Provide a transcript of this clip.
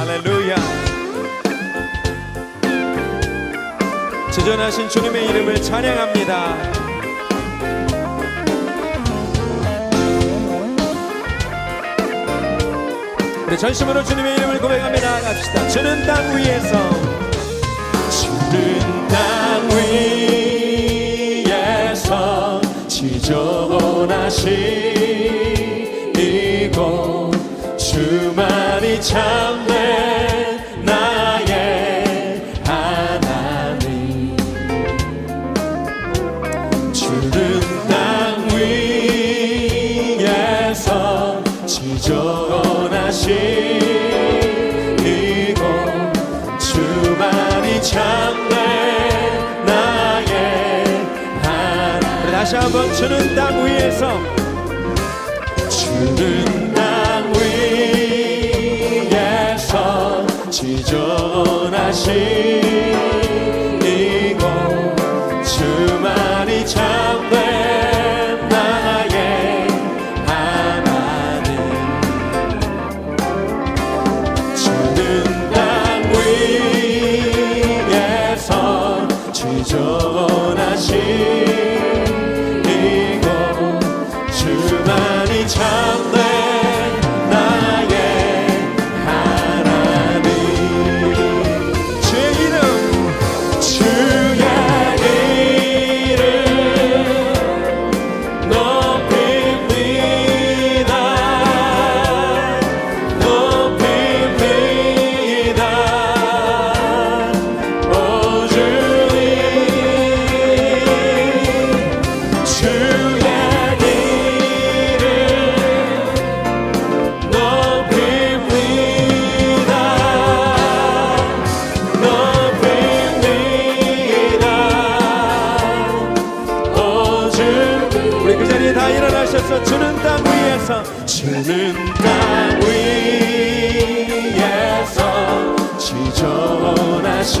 할렐루야. 지존하신 주님의 이름을 찬양합니다. 우리 전심으로 주님의 이름을 고백하며 나아갑시다. 주는 땅 위에서. 주는 땅 위에서 지존하시고 주만이 참된 참된 나의 우리 다시 한번 주는 땅 위에서. 주는 땅 위에서 지존하시 joy. 주는 땅 위에서 주는 땅 위에서 지존하신